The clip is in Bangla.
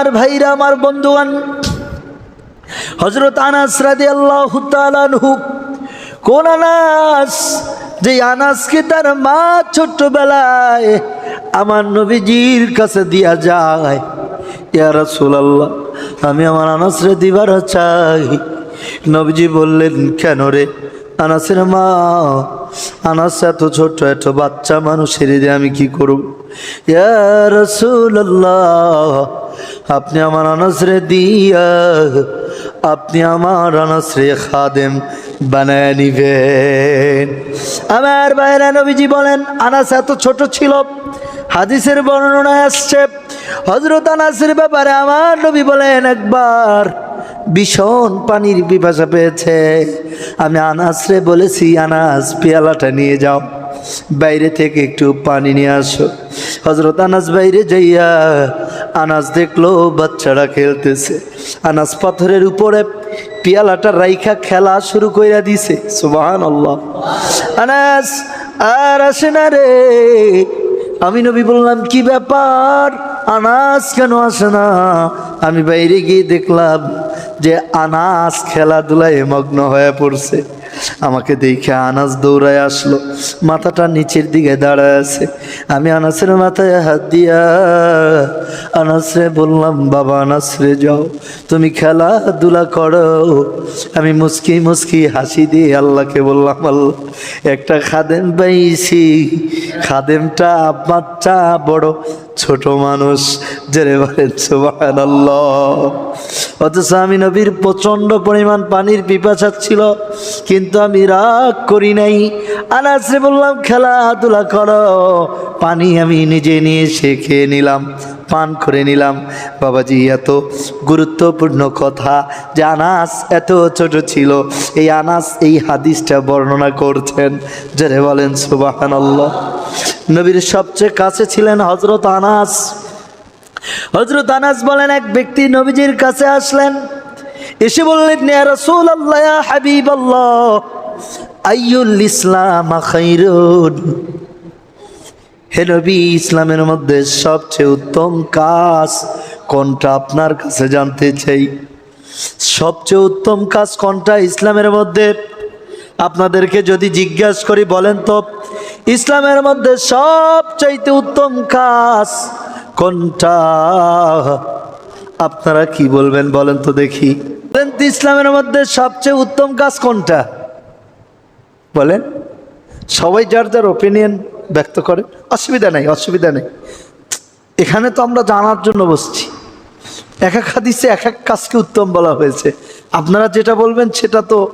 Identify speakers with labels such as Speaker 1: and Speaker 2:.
Speaker 1: আমার ভাইরা, আমার বন্ধুগণ হজরত আনাস রাদি আল্লাহ তালানহু কোন আনাস যে আনাসকে তার মা ছোট্টবেলায় আমার নবীজির কাছে দিয়া যায়, ইয়া রাসূলুল্লাহ, আমি আমার আনাসরে দিবার চাই। নবীজি বললেন, কেন রে আনাসের মা? আনাস এত ছোট, এত বাচ্চা মানুষের আমি কি করব? ইয়া রাসূলুল্লাহ আপনি আমার আনাসরে দিয়া, আপনি আমার আনাসরে খাদেম বানায় নিবেন। আমার বাইরা নবীজি বলেন, আনাস এত ছোট ছিল, হাদিসের বর্ণনায় আসছে হজরত আনাসের ব্যাপারে আমার নবী বলেন, একবার ভীষণ পানির পিপাসা পেয়েছে। আমি আনাসরে বলেছি, আনাস, পেয়ালাটা নিয়ে যাও, বাইরে থেকে একটু পানি নিয়ে আসো। হজরত আনাস বাইরে যাইয়া আনাস দেখল, বাচ্চারা খেলতেছে। আনাজ পাথরের উপরে পিয়ালাটা রাইখা খেলা শুরু কইরা দিছে। সুবাহান আল্লাহ আনাস আর আসে না রে। আমি নবী বললাম, কি ব্যাপার? আনাস কেন আসে না? আমি বাইরে গিয়ে দেখলাম যে আনাস খেলাধুলায় মগ্ন হয়ে পড়ছে। আমাকে দেখে আনাস দৌড়ায় আসলো। মাথাটা নিচের দিকে দাঁড়ায় আছে। আমি আনাসের মাথায় হাত দিয়া আনাসরে বললাম, বাবা আনাসরে যাও, তুমি খেলাধুলা করো। আমি মুস্কি মুস্কি হাসি দিয়ে আল্লাহকে বললাম, আল্লাহ, একটা খাদেম পাইছি। খাদেমটা বাচ্চা, বড়, ছোট মানুষ। জেরে বলেন সুবাহ অথচ আমি নবীর প্রচণ্ড পরিমাণ পানির পিপাসা ছিল, কিন্তু আমি রাগ করি নাই। আনাসরে বললাম, খেলাধুলা করো। পানি আমি নিজে নিয়ে এসে খেয়ে নিলাম, পান করে নিলাম। বাবাজি, এত গুরুত্বপূর্ণ কথা যে আনাস এত ছোট ছিল। এই আনাস এই হাদিসটা বর্ণনা করছেন। যারে বলেন সুবাহান নবীর সবচেয়ে কাছে ছিলেন হজরত আনাস। হজরত আনাস বলেন, এক ব্যক্তি নবীজির কাছে আসলেন, এসে বললেন রাসূল আল্লাহ হাবিব আল্লাহ আইয়ুল ইসলাম হে নবী, ইসলামের মধ্যে সবচেয়ে উত্তম কাজ কোনটা আপনার কাছে জানতে চাই? সবচেয়ে উত্তম কাজ কোনটা ইসলামের মধ্যে? আপনাদেরকে যদি জিজ্ঞাসা করি বলেন তো, ইসলামের মধ্যে সবচাইতে উত্তম কাজ কোনটা? আপনারা কি বলবেন বলেন তো দেখি। বলেন তো ইসলামের মধ্যে সবচেয়ে উত্তম কাজ কোনটা? বলেন। সবাই যার যার ওপিনিয়ন ব্যক্ত করে। অসুবিধা নেই অসুবিধা নেই। এখানে তো আমরা জানার জন্য বসছি। এক এক হাদিসে এক এক কাজকে উত্তম বলা হয়েছে। আপনারা যেটা বলবেন সেটা তো